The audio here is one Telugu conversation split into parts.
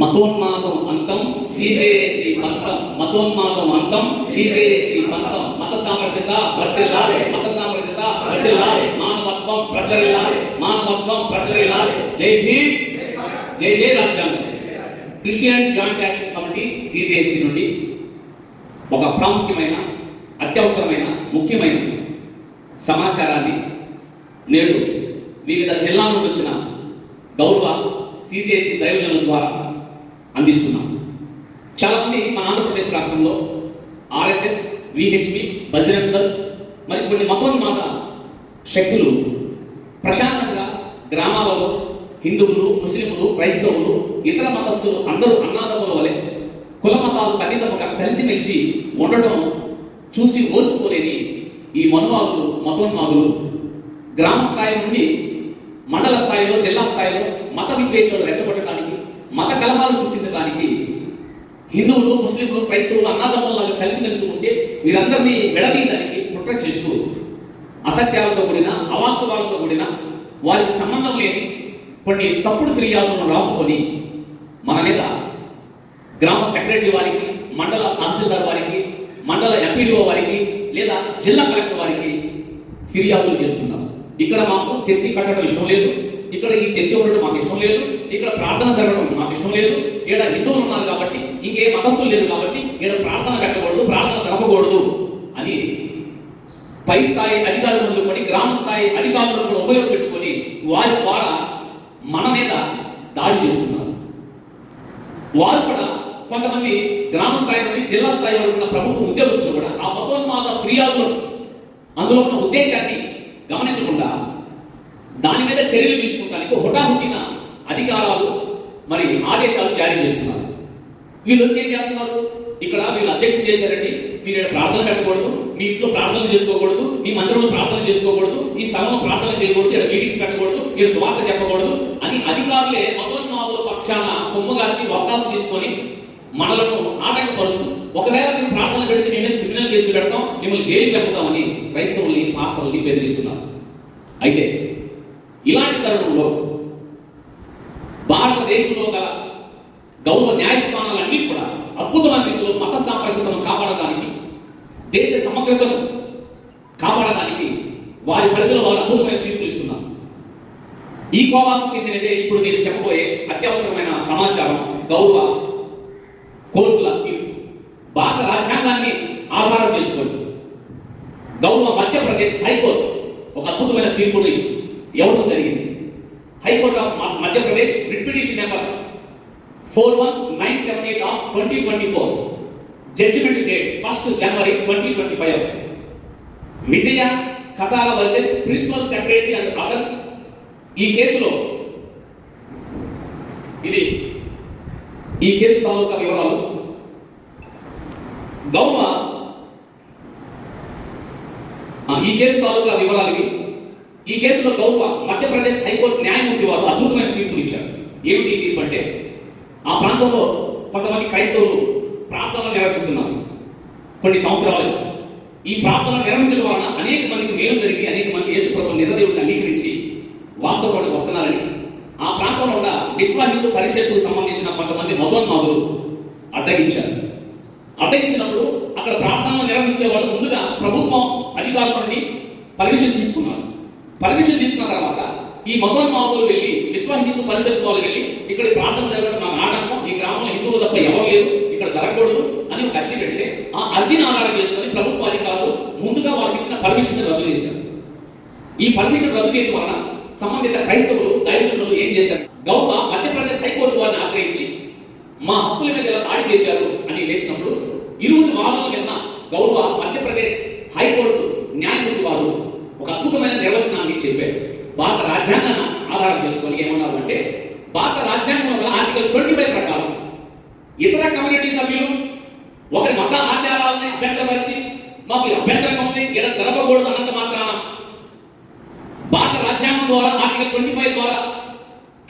మతోన్మాదం అంతం సిజేసి పంతం మతోన్మాదం అంతం సిజేసి పంతం. మత సామరస్యత వర్తిల్లాలి మత సామరస్యత వర్తిల్లాలి మానవత్వం ప్రజరిల్లాలి మానవత్వం ప్రజరిల్లాలి జై భీమ్ జై జై రాజ్యాంగం. Christian joint action committee CJC నుండి ఒక ప్రాముఖ్యమైన అత్యవసరమైన ముఖ్యమైన సమాచారాన్ని నేడు వివిధ జిల్లాల నుండి వచ్చిన గౌరవ సిజేసి దైవజనుల ద్వారా అందిస్తున్నాం. చాలామంది మన ఆంధ్రప్రదేశ్ రాష్ట్రంలో ఆర్ఎస్ఎస్ విహెచ్పి బజరంగ్ దళ్ మరి కొన్ని మతోన్మాద శక్తులు ప్రశాంతంగా గ్రామాలలో హిందువులు ముస్లింలు క్రైస్తవులు ఇతర మతస్థులు అందరూ అన్నాదముల వలె కుల మతాలు ఖచ్చితంగా కలిసిమెలిసి ఉండటం చూసి ఓర్చుకోలేని ఈ మనువాదులు మతోన్మాదులు. గ్రామ స్థాయి నుండి మండల స్థాయిలో జిల్లా స్థాయిలో మత విద్వేషాలు రెచ్చగొట్టడానికి మత కలహాలు సృష్టించడానికి హిందువులు ముస్లింలు క్రైస్తవులు అన్నదమ్ములాగా కలిసి ఉంటే వీరందరినీ విడదీయడానికి కుట్ర చేస్తూ అసత్యాలతో కూడిన అవాస్తవాలతో కూడిన వారికి సంబంధం లేని కొన్ని తప్పుడు ఫిర్యాదులను రాసుకొని మన మీద గ్రామ సెక్రటరీ వారికి మండల తహసీల్దార్ వారికి మండల ఎంపీడీఓ వారికి లేదా జిల్లా కలెక్టర్ వారికి ఫిర్యాదులు చేస్తున్నాం. ఇక్కడ మాకు చర్చి కట్టడం ఇష్టం లేదు. ఇక్కడ ఈ చర్చి ఉండడం మాకు ఇష్టం లేదు ఇక్కడ ప్రార్థన జరగడం మాకు ఇష్టం లేదు. ఇక్కడ హిందువులు ఉన్నారు కాబట్టి ఇంకే మతస్థులు లేదు కాబట్టి ఇక్కడ ప్రార్థన కట్టకూడదు ప్రార్థన జరపకూడదు అని పై స్థాయి అధికారులు మొదలుకొని గ్రామ స్థాయి అధికారులను కూడా ఉపయోగపెట్టుకొని వారి ద్వారా మన మీద దాడి చేస్తున్నారు. వారు కూడా కొంతమంది గ్రామ స్థాయి నుండి జిల్లా స్థాయి వరకు ఉన్న ప్రభుత్వ ఉద్యోగస్తులు కూడా ఆ మతోన్మాద ఫిర్యాదులు అందులో ఉన్న ఉద్దేశాన్ని గమనించకుండా దాని మీద చర్యలు తీసుకుంటానికి హుటాహుటిన అధికారాలు మరి ఆదేశాలు జారీ చేస్తున్నారు. వీళ్ళు వచ్చి ఏం చేస్తున్నారు? ఇక్కడ వీళ్ళు అధ్యక్షత చేశారండి. మీరు ఇక్కడ ప్రార్థన పెట్టకూడదు మీ ఇంట్లో ప్రార్థన చేసుకోకూడదు మీ మందిరంలో ప్రార్థన చేసుకోకూడదు ఈ స్థలంలో ప్రార్థన చేయకూడదు ఇక్కడ మీటింగ్స్ పెట్టకూడదు మీరు సువార్త చెప్పకూడదు. అని అధికారులే మతోన్మాదుల పక్షాన కొమ్మగాసి వత్తాసు తీసుకొని మనలను ఆటంకపరుస్తూ ఒకవేళ మీరు ప్రార్థన పెడితే మేము క్రిమినల్ కేసులు పెడతాం మిమ్మల్ని జైలు పెడతామని క్రైస్తవుల్ని పాస్టర్ని బెదిరిస్తున్నారు. అయితే ఇలాంటి తరుణంలో భారతదేశంలో గల గౌరవ న్యాయస్థానాలన్నీ కూడా అద్భుతమైన రీతిలో మత సామరస్యతను కాపాడడానికి దేశ సమగ్రతను కాపాడడానికి వారి పరిధిలో వారు అద్భుతమైన తీర్పులు ఇస్తున్నారు. ఈ కోవాకు చెందినదే ఇప్పుడు నేను చెప్పబోయే అత్యవసరమైన సమాచారం గౌరవ కోర్టుల తీర్పు. భారత రాజ్యాంగాన్ని ఆధారం చేసుకొని గౌరవ మధ్యప్రదేశ్ హైకోర్టు ఒక అద్భుతమైన తీర్పుని ఎవరు జరిగింది? High court of Madhya Pradesh writ number four one nine seven eight of twenty twenty four judgment date first January twenty twenty five Vijaya Kathala versus principal secretary and others ఈ కేసులో ఇది ఈ కేసు తాలూకా వివరాలు. గౌమ ఈ కేసు తాలూకా వివరాలు ఈ కేసులో గౌరవ మధ్యప్రదేశ్ హైకోర్టు న్యాయమూర్తి వారు అద్భుతమైన తీర్పులు ఇచ్చారు. ఏమిటి ఈ తీర్పు అంటే ఆ ప్రాంతంలో కొంతమంది క్రైస్తవులు ప్రార్థనలు నిర్వహిస్తున్నారు. కొన్ని సంవత్సరాలు ఈ ప్రార్థనలు నిర్వహించడం వలన అనేక మందికి మేలు జరిగి అనేక మంది యేసుప్రభు నిజదేవుడిని అంగీకరించి వాస్తవంలోకి వస్తున్నారని. ఆ ప్రాంతంలో ఉన్న విశ్వ హిందూ పరిషత్తుకు సంబంధించిన కొంతమంది మతోన్మాదులు అడ్డగించారు. అడ్డగించినప్పుడు అక్కడ ప్రార్థనలు నిర్వహించే వాళ్ళు ముందుగా ప్రభుత్వం అధికారుల నుండి పర్మిషన్ తీసుకున్నారు. పర్మిషన్ తీసుకున్న తర్వాత ఈ మతోన్మాదులు వెళ్ళి విశ్వ హిందూ పరిషత్ వాళ్ళు వెళ్ళి ఇక్కడ ప్రాంతం ప్రార్థన జరగడం మా నాటకం ఈ గ్రామంలో హిందువులు తప్ప ఎవరు లేరు. ఇక్కడ జరగకూడదు అని ఒక అర్జీ పెడితే ఆ అర్జీని ఆధారం చేసుకొని ప్రభుత్వ అధికారులు ముందుగా వారికి ఇచ్చిన పర్మిషన్ రద్దు చేశారు. ఈ పర్మిషన్ రద్దు చేయడం వలన సంబంధిత క్రైస్తవులు దైవజనులు ఏం చేశారు? గౌడ మధ్యప్రదేశ్ హైకోర్టు వారిని ఆశ్రయించి మా హక్కుల మీద ఇలా దాడి చేశారు అని వేసినప్పుడు ఇరువురు వాదనలు కింద గౌడ మధ్యప్రదేశ్ హైకోర్టు న్యాయమూర్తి వారు చెప్పాడు. భారత రాజ్యాంగాన్ని ఆధారం చేసుకొని ఏమన్నారు అంటే భారత రాజ్యాంగంలో వల్ల ఆర్టికల్ ట్వంటీ ఫైవ్ ప్రకారం ఇతర కమ్యూనిటీ సభ్యులు ఒకరి మత ఆచారాలని అభ్యంతరపరిచి మాకు అభ్యంతరంగా ఉంది ఇలా జరగకూడదు అన్నంత మాత్రాన భారత రాజ్యాంగం ద్వారా ఆర్టికల్ ట్వంటీ ఫైవ్ ద్వారా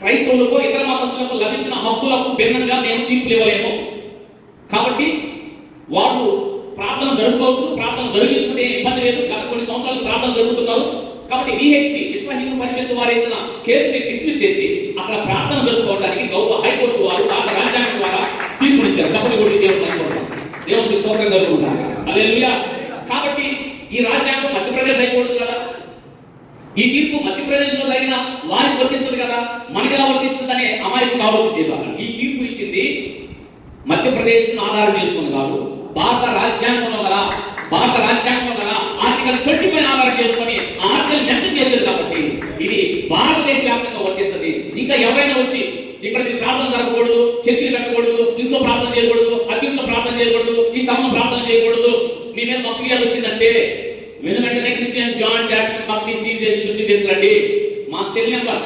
క్రైస్తవులకు ఇతర మతస్థులకు లభించిన హక్కులకు భిన్నంగా మేము తీర్పులు ఇవ్వలేము. కాబట్టి వాళ్ళు ప్రార్థన జరుపుకోవచ్చు ప్రార్థన జరిగించుకుంటే ఇబ్బంది లేదు. గత కొన్ని సంవత్సరాలు ప్రార్థన జరుగుతున్నారు కాబట్టి విహెచ్పి విశ్వ హిందూ పరిషత్ వారు వేసిన కేసుని డిస్మిస్ చేసి అక్కడ ప్రార్థన జరుపుకోవడానికి గౌరవ హైకోర్టు వారు ఆ రాజ్యాంగం ద్వారా తీర్పునిచ్చారు చప్పటి కొట్టి దేవుడు హైకోర్టు స్తోత్రం కలుగుతున్నారు అదే కాబట్టి ఈ రాజ్యాంగం మధ్యప్రదేశ్ హైకోర్టు కదా. ఈ తీర్పు మధ్యప్రదేశ్లో తగిన వారికి వర్తిస్తుంది కదా. మనకి ఎలా అనే అమాయకు కావచ్చు ఈ తీర్పు ఇచ్చింది మధ్యప్రదేశ్ ఆధారం చేసుకుని కాదు భారత రాజ్యాంగంలో గల భారత రాజ్యాంగంలో గల ఆర్టికల్ ట్వంటీ పైన ఆధారం చేసుకొని భారతదేశ వ్యాప్తంగా వర్తిస్తుంది ఇంకా ఎవరైనా వచ్చి ఇక్కడ మీరు ప్రార్థన జరగకూడదు చర్చిలు కట్టకూడదు ఇంట్లో ప్రార్థన చేయకూడదు అత్యంత ప్రార్థన చేయకూడదు ఈ స్థానం ప్రార్థన చేయకూడదు. మీ మీద మా వచ్చిందంటే వెను వెంటనే Christian John Jackson company serious సృష్టి తీసుకురండి మా cell number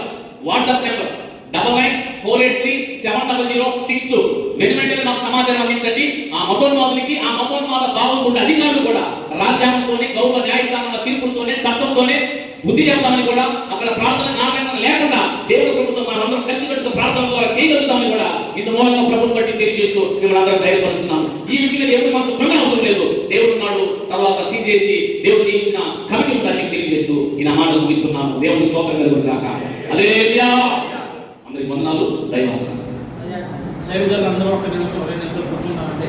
WhatsApp number double nine four eight three seven double zero six two వెను వెంటనే మాకు సమాచారం అందించండి. ఆ మతోన్మాదులకి ఆ మతోన్మాద భావం ఉండే అధికారులు కూడా రాజ్యాంగంతోనే గౌరవ న్యాయస్థానంలో తీర్పులతోనే చట్టంతోనే బుద్ధి చెప్తామని కూడా అక్కడ ప్రార్థన నాకైనా లేకుండా దేవుడి ప్రభుత్వం మనందరం కలిసి కట్టుతో ప్రార్థన ద్వారా చేయగలుగుతామని కూడా ఇంత మూలంగా ప్రభుత్వం బట్టి తెలియజేస్తూ మిమ్మల్ని అందరం ధైర్యపరుస్తున్నాం. ఈ విషయంలో దేవుడి మనసు భ్రమ అవసరం లేదు. దేవుడు నాడు తర్వాత సీజేసి దేవుడు నియమించిన కమిటీ ఉందని తెలియజేస్తూ ఈ నా మాట ముగిస్తున్నాను. దేవుని స్తోత్రం కలుగురు కాక అదే అందరికి వందనాలు. దైవాసం దైవజనులు అందరూ ఒక నిమిషం రెండు నిమిషాలు కూర్చున్నామండి.